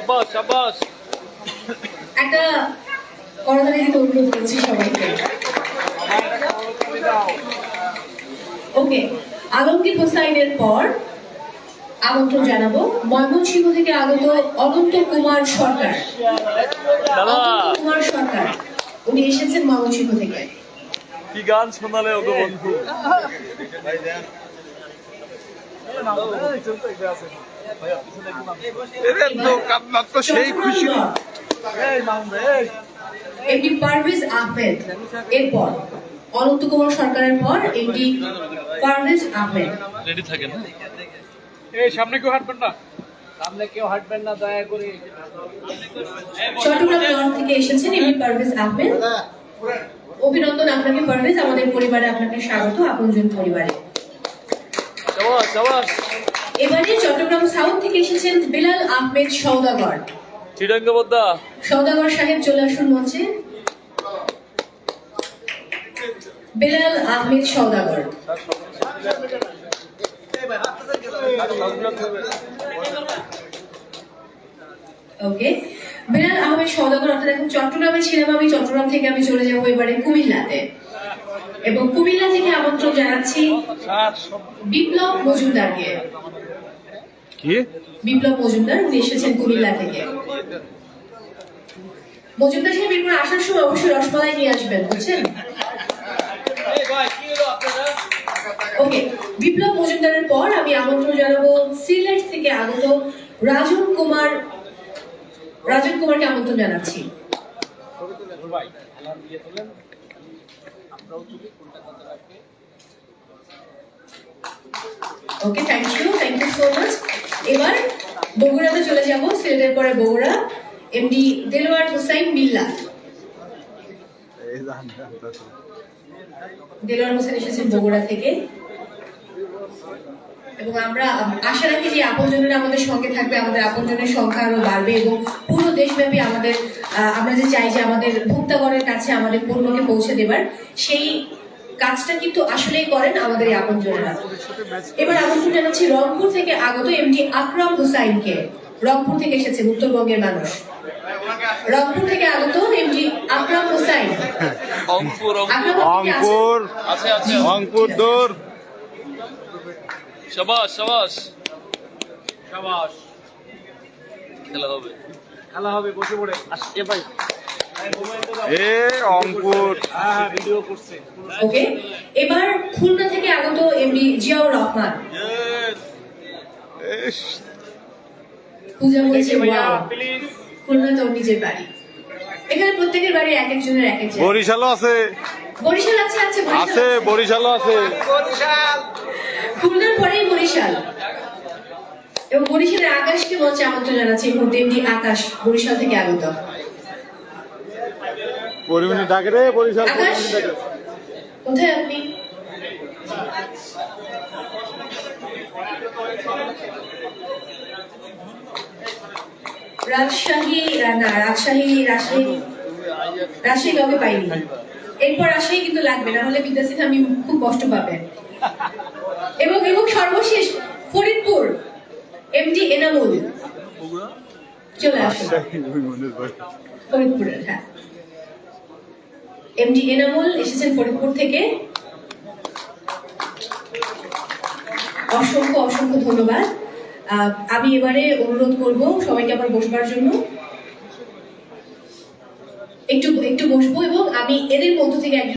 শাবাশ শাবাশ একটা করতালি দিতে অনুরোধ করছি সবাইকে। ওকে আলমগীর হোসাইনের পর আমন্ত্রণ জানাব। ময়মনসিংহ থেকে আগত অনন্ত কুমার সরকার। কুমার সরকার উনি এসেছেন ময়মনসিংহ থেকে। কি গান শোনালে ওগো বন্ধু? এরে তো আপনার তো সেই খুশি। এমডি পারভেজ আহমেদ এরপর অনন্ত কুমার সরকারের পর এমডি পারভেজ আহমেদ। রেডি থাকেন এই সামনে কেউ হাঁটবেন না। সামনে কেউ হাঁটবেন না দয়া করে। চট্টগ্রাম নর্থ থেকে এসেছেন এমডি পারভেজ আহমেদ। অভিনন্দন আপনাকে পারভেজ। আমাদের পরিবারে আপনাকে স্বাগত আপনজন পরিবারে। শাবাশ শাবাশ এবারে চট্টগ্রাম সাউথ থেকে এসেছেন বিলাল আহমেদ সৌদাগর চিডাঙ্গ সৌদাগর সাহেব চলে আসুন মঞ্চে। বিলাল আহমেদ সৌদাগর ওকে। বিলাল আহমেদ সৌদাগর অর্থাৎ এখন চট্টগ্রামে ছিলাম আমি চট্টগ্রাম থেকে আমি চলে যাব এবারে কুমিল্লাতে। এবং কুমিল্লা থেকে আমন্ত্রণ জানাচ্ছি বিপ্লব মজুমদারকে। কি? বিপ্লব মজুমদার উনি এসেছেন কুমিল্লা থেকে। মজুমদার সাহেব এরপর আসার সময় অবশ্যই রসমালাই নিয়ে আসবেন বুঝছেন? ওকে বিপ্লব মজুমদারের পর আমি আমন্ত্রণ জানাব সিলেট থেকে আগত রাজন কুমার রাজন কুমারকে আমন্ত্রণ জানাচ্ছি। Okay thank you thank you so much এবার বগুড়াতে চলে যাব। সিলেটের পরে বগুড়া। এমডি দেলোয়ার হোসাইন বিল্লা। দেলোয়ার হোসেন এসেছেন বগুড়া থেকে। এবং আমরা আশা রাখি যে আপনজনেরা আমাদের সঙ্গে থাকবে আমাদের আপনজনের সংখ্যা আরও বাড়বে এবং পুরো দেশব্যাপী আমাদের আমরা যে চাই যে আমাদের ভোক্তাগণের কাছে আমাদের পণ্যকে পৌঁছে দেবার সেই কাজটা কিন্তু আসলেই করেন আমাদের এই আপনজনেরা। এবার আমন্ত্রণ জানাচ্ছি রংপুর থেকে আগত এমডি আকরাম হুসাইনকে। রংপুর থেকে এসেছে উত্তরবঙ্গের মানুষ। রংপুর থেকে আগত এমডি আকরাম হুসাইন। অঙ্কুর দৌড় শাবাশ শাবাশ খেলা হবে। খেলা হবে বসে পড়ে। এ ভাই। এ অঙ্কুর। হ্যাঁ হ্যাঁ ভিডিও করছে। ওকে এবার খুলনা থেকে আগত এমডি জিয়াউর রহমান। পূজা বলছে ভাইয়া wow, প্লিজ খুলনা তো নিজের বাড়ি। এখানে প্রত্যেকের বাড়ি এক একজনের এক এক বরিশালও আছে। বরিশাল আছে আছে বরিশাল আছে বরিশালও আছে। খুলনার পরেই বরিশাল। এবং বরিশালের আকাশকে মঞ্চে আমন্ত্রণ জানাচ্ছি। এই মুহূর্তে এমডি আকাশ বরিশাল থেকে আগত। পরিমণি ডাকে রে বরিশাল কোথায় আপনি? রাজশাহী না রাজশাহী রাজশাহী রাজশাহী কাউকে পাইনি। এরপর রাজশাহী কিন্তু লাগবে না হলে বিদ্যাসিত আমি খুব কষ্ট পাবে। এবং এবং সর্বশেষ ফরিদপুর এমডি এনামুল। চলে আসুন। ফরিদপুরের হ্যাঁ। এমডি এনামুল এসেছেন ফরিদপুর থেকে। অসংখ্য অসংখ্য ধন্যবাদ। আহ, আমি এবারে অনুরোধ করব সবাইকে আবার বসবার জন্য। একটু একটু বসবো এবং আমি এদের মধ্য থেকে একজন